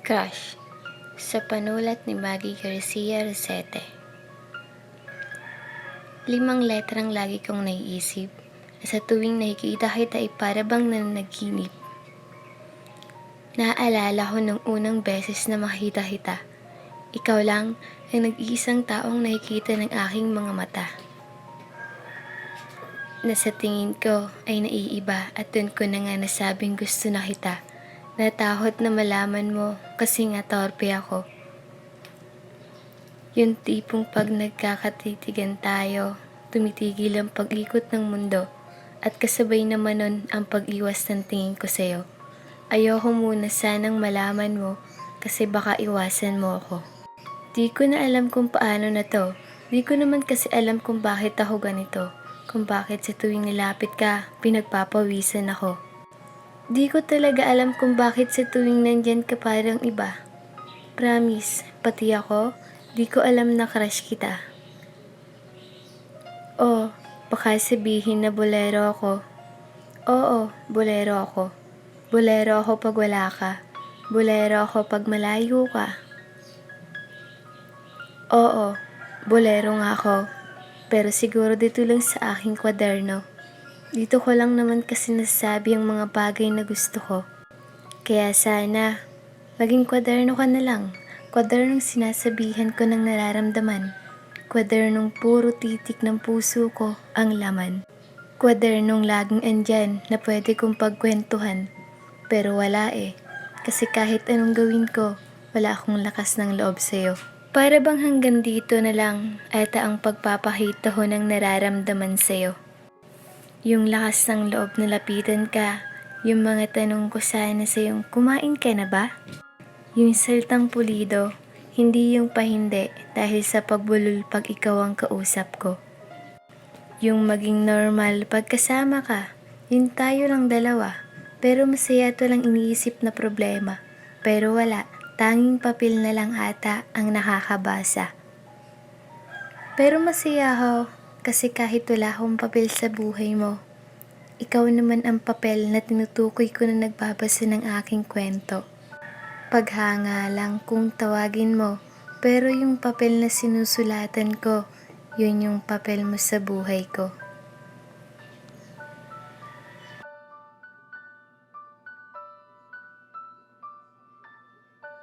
Crush sa panulat ni Maggie Garcia Rosete. Limang letrang lagi kong naiisip na sa tuwing nakikita kita ay para bang nananaginip. Naaalala ko nung unang beses na makita kita. Ikaw lang ang nag-iisang taong nakikita ng aking mga mata. Na sa tingin ko ay naiiba at dun ko na nga nasabing gusto na kita. Natakot na malaman mo kasi nga torpe ako. Yung tipong pag nagkakatitigan tayo, tumitigil ang pag-ikot ng mundo at kasabay naman nun ang pag-iwas ng tingin ko sa'yo. Ayoko muna sanang malaman mo kasi baka iwasan mo ako. Di ko na alam kung paano na to. Di ko naman kasi alam kung bakit ako ganito. Kung bakit sa tuwing nilapit ka, pinagpapawisan ako. Di ko talaga alam kung bakit sa tuwing nandyan ka parang iba. Promise, pati ako, di ko alam na crush kita. Oh, baka sabihin na bolero ako. Oo, bolero ako. Bolero ako pag wala ka. Bolero ako pag malayo ka. Oo, bolero nga ako. Pero siguro dito lang sa aking kwaderno. Dito ko lang naman kasi nasabi ang mga bagay na gusto ko. Kaya sana, maging kwaderno ka na lang. Kwadernong sinasabihan ko ng nararamdaman. Kwadernong puro titik ng puso ko ang laman. Kwadernong laging andyan na pwede kong pagkwentuhan. Pero wala eh. Kasi kahit anong gawin ko, wala akong lakas ng loob sa'yo. Para bang hanggang dito na lang ata ang pagpapakita ko ng nararamdaman sa'yo. Yung lakas ng loob na lapitan ka, yung mga tanong ko sana sa'yong kumain ka na ba? Yung saltang pulido, hindi yung pahindi dahil sa pagbulol pag ikaw ang kausap ko. Yung maging normal pagkasama ka, yung tayo lang dalawa, pero masaya to lang iniisip na problema. Pero wala, tanging papel na lang ata ang nakakabasa. Pero masaya ako kasi kahit wala akong papel sa buhay mo, ikaw naman ang papel na tinutukoy ko na nagbabasa ng aking kwento. Paghanga lang kung tawagin mo, pero yung papel na sinusulatan ko, yun yung papel mo sa buhay ko.